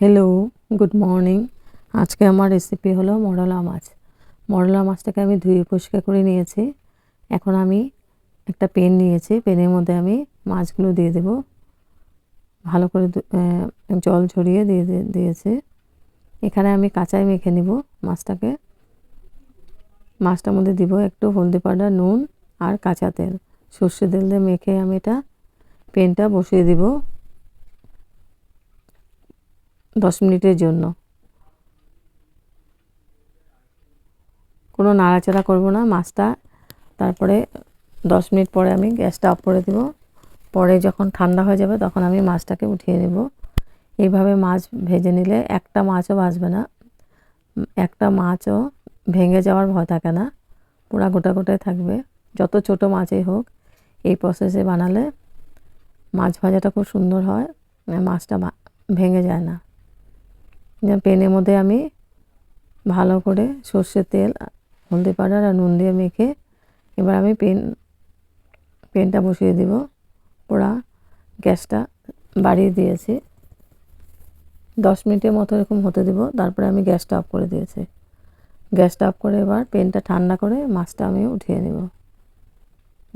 Hello good morning আজকে আমার recipe হলো মরলা মাছ। মরলা মাছটাকে আমি ধুয়ে পরিষ্কার করে নিয়েছি। এখন আমি একটা পেন নিয়েছি। পেনের মধ্যে আমি মাছগুলো দিয়ে দেব। ভালো করে জল ঝরিয়ে দিয়ে দিয়েছি। এখানে আমি কাঁচাই মেখে নিব মাছটাকে। মাছটার মধ্যে দিব একটু হলদি পাউডার নুন আর কাঁচা তেল। সর্ষে তেল দিয়ে মেখে আমি এটা পেনটা বসিয়ে দিব। দশ মিনিটের জন্য। কোনো নাড়াচাড়া করব না, মাছটা। তারপরে দশ মিনিট পরে আমি গ্যাসটা অফ করে দেব। পরে যখন ঠান্ডা হয়ে যাবে তখন আমি মাছটাকে উঠিয়ে নেব। এইভাবে মাছ ভেজে নিলে একটা মাছও ভাজবে না। একটা মাছও ভেঙে যাওয়ার ভয় থাকে না। পুরা গোটা গোটায় থাকবে। যত ছোট মাছই হোক, এই প্রসেসে বানালে মাছ ভাজাটা খুব সুন্দর হয়। মাছটা ভেঙে যায় না। পেনের মধ্যে আমি ভালো করে সর্ষের তেল, হলদি পাউডার আর নুন দিয়ে মেখে এবার আমি পেন, পেনটা বসিয়ে দিব। পুরা গ্যাসটা বাড়িয়ে দিয়েছি। দশ মিনিটের মতো এরকম হতে দেবো। তারপরে আমি গ্যাসটা অফ করে দিয়েছি। গ্যাসটা অফ করে এবার পেনটা ঠান্ডা করে মাছটা আমি উঠিয়ে নেব।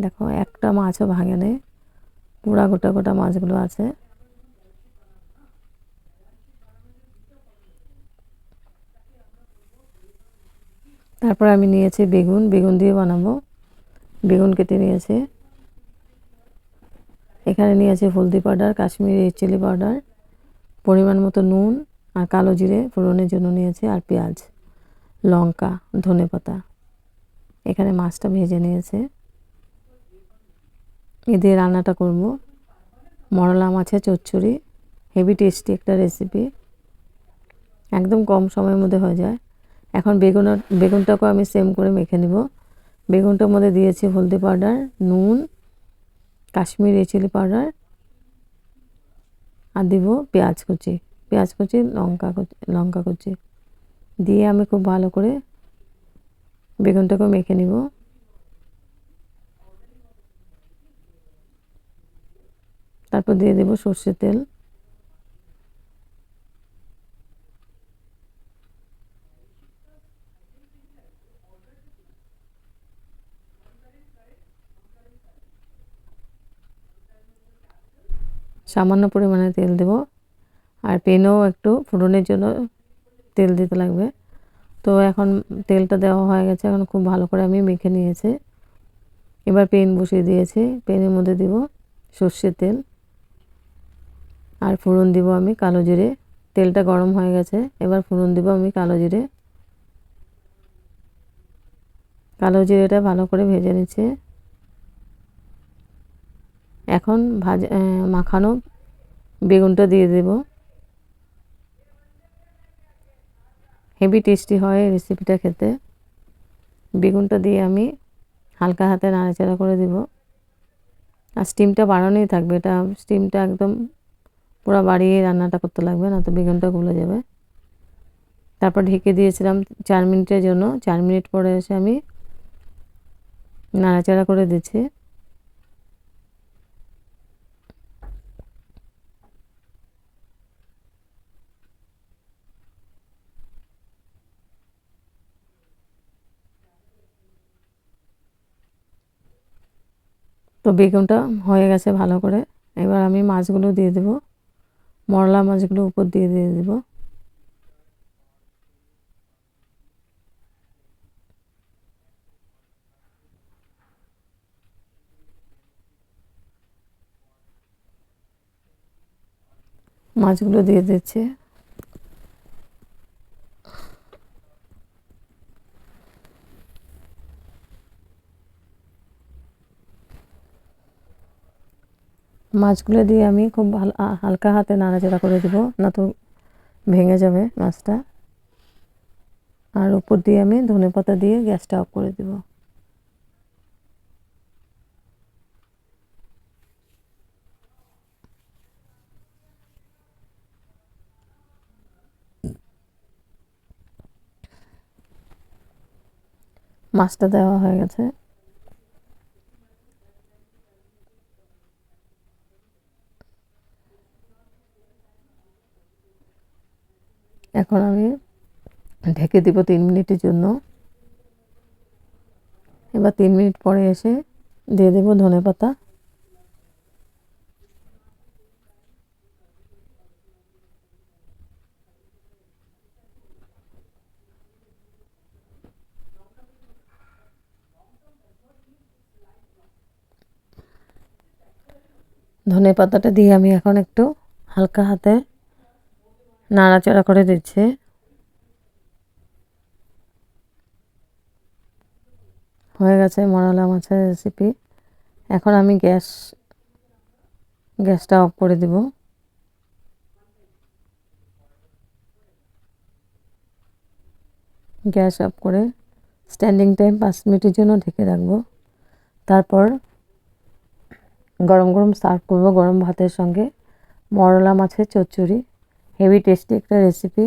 দেখো, একটা মাছও ভাঙে নেই। পুরা গোটা গোটা মাছগুলো আছে। তারপর আমি নিয়েছি বেগুন বেগুন দিয়ে বানাবো। বেগুন কেটে নিয়েছি। এখানে নিয়েছি haldi powder, Kashmiri chilli powder, পরিমাণ মতো নুন আর কালো জিরে ফোড়নের জন্য নিয়েছি আর পেঁয়াজ, লঙ্কা, ধনে পাতা। এখানে মাছটা ভেজে নিয়েছে। এ দিয়ে রান্নাটা করব। মরলা মাছের চচ্চড়ি, হেভি টেস্টি একটা রেসিপি। একদম কম সময়ের মধ্যে হয়ে যায়। এখন বেগুন, বেগুনটাকেও আমি সেম করে মেখে নেব। বেগুনটার মধ্যে দিয়েছি হলদি পাউডার, নুন, কাশ্মীরি চিলি পাউডার আর দিব পেঁয়াজ কুচি। পেঁয়াজ কুচি, লঙ্কা কুচি লঙ্কা কুচি। দিয়ে আমি খুব ভালো করে বেগুনটাকেও মেখে নিব। তারপর দিয়ে দেব সর্ষের তেল। সামান্য পরিমাণে তেল দেব। আর পেনেও একটু ফোড়নের জন্য তেল দিতে লাগবে। তো এখন তেলটা দেওয়া হয়ে গেছে, এখন খুব ভালো করে আমি মেখে নিয়েছি। এবার পেন বসিয়ে দিয়েছি, পেনের মধ্যে দিব সর্ষের তেল। আর ফোড়ন দিব আমি কালো জিরে। তেলটা গরম হয়ে গেছে, এবার ফোড়ন দিব আমি কালো জিরে। কালো জিরেটা ভালো করে ভেজে নিচ্ছে। এখন ভাজা মাখানো বেগুনটা দিয়ে দেব। হেভি টেস্টি হয় রেসিপিটা খেতে। বেগুনটা দিয়ে আমি হালকা হাতে নাড়াচাড়া করে দিব। আর স্টিমটা বাড়ানোই থাকবে। এটা স্টিমটা একদম পুরো বাড়িয়ে রান্নাটা করতে লাগবে, না তো বেগুনটা গলে যাবে। তারপর ঢেকে দিয়েছিলাম চার মিনিটের জন্য। চার মিনিট পরে এসে আমি নাড়াচাড়া করে দিচ্ছি। তো বেগুনটা হয়ে গেছে ভালো করে। এবার আমি মাছগুলো দিয়ে দেবো। মরলা মাছগুলো উপর দিয়ে দিয়ে দেব। মাছগুলো দিয়ে দিচ্ছে। মাছগুলো দিয়ে আমি খুব হালকা হাতে নাড়াচাড়া করে দেব, না তো ভেঙে যাবে মাছটা। আর উপর দিয়ে আমি ধনে পাতা দিয়ে গ্যাসটা অফ করে দেব। মাছটা দেওয়া হয়ে গেছে। এখন আমি ঢেকে দিব তিন মিনিটের জন্য। এবার তিন মিনিট পরে এসে দিয়ে দেবো ধনে পাতা। ধনে পাতাটা দিয়ে আমি এখন একটু হালকা হাতে নাড়াচাড়া করে দিচ্ছে। হয়ে গেছে মরলা মাছের রেসিপি এখন আমি গ্যাস, গ্যাসটা অফ করে দিব। গ্যাস অফ করে স্ট্যান্ডিং টাইম পাঁচ মিনিটের জন্য ঢেকে রাখব। তারপর গরম গরম সার্ভ করব গরম ভাতের সঙ্গে মরলা মাছের চচ্চড়ি। হেভি টেস্টি একটা রেসিপি